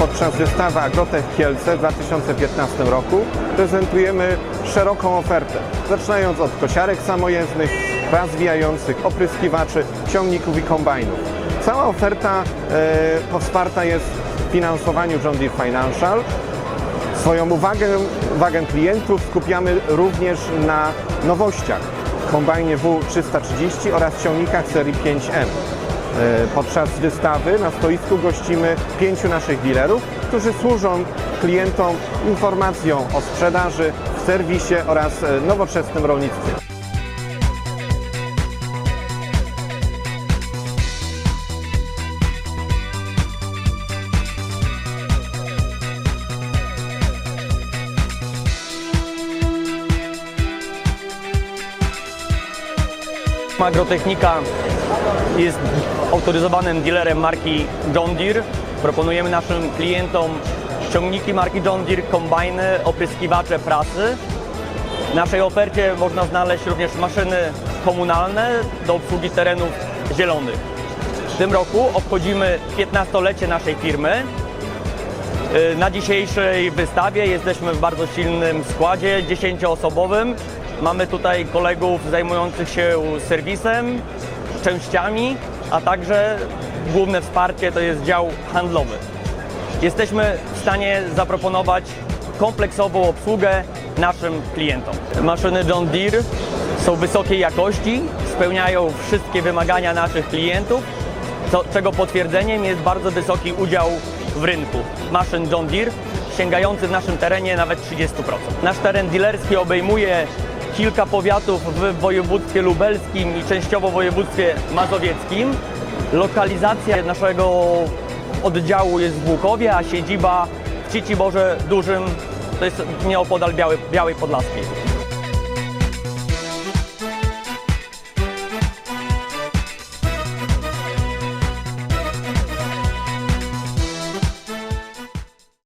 podczas wystawy Agrotech Kielce w 2015 roku prezentujemy szeroką ofertę, zaczynając od kosiarek samojezdnych, rozwijających, opryskiwaczy, ciągników i kombajnów. Cała oferta e, jest w finansowaniu John Deere Financial. Swoją uwagę, uwagę klientów skupiamy również na nowościach, kombajnie W330 oraz ciągnikach serii 5M. E, Podczas wystawy na stoisku gościmy pięciu naszych dealerów, którzy służą klientom informacją o sprzedaży, serwisie oraz e, nowoczesnym rolnictwie. Agrotechnika jest autoryzowanym dealerem marki John Deere. Proponujemy naszym klientom ciągniki marki John Deere, kombajny, opryskiwacze, prasy. W naszej ofercie można znaleźć również maszyny komunalne do obsługi terenów zielonych. W tym roku obchodzimy 15-lecie naszej firmy. Y, Na dzisiejszej wystawie jesteśmy w bardzo silnym składzie, 10-osobowym. Mamy tutaj kolegów zajmujących się serwisem, częściami, a także główne wsparcie to jest dział handlowy. Jesteśmy w stanie zaproponować kompleksową obsługę naszym klientom. Maszyny John Deere są wysokiej jakości, spełniają wszystkie wymagania naszych klientów, co, czego potwierdzeniem jest bardzo wysoki udział w rynku maszyn John Deere, sięgający w naszym terenie nawet 30%. Nasz teren dealerski obejmuje kilka powiatów w województwie lubelskim i częściowo w województwie mazowieckim. Lokalizacja naszego oddziału jest w Łukowie, a siedziba w Cieciborze Dużym, to jest nieopodal Białej, Białej Podlaskiej.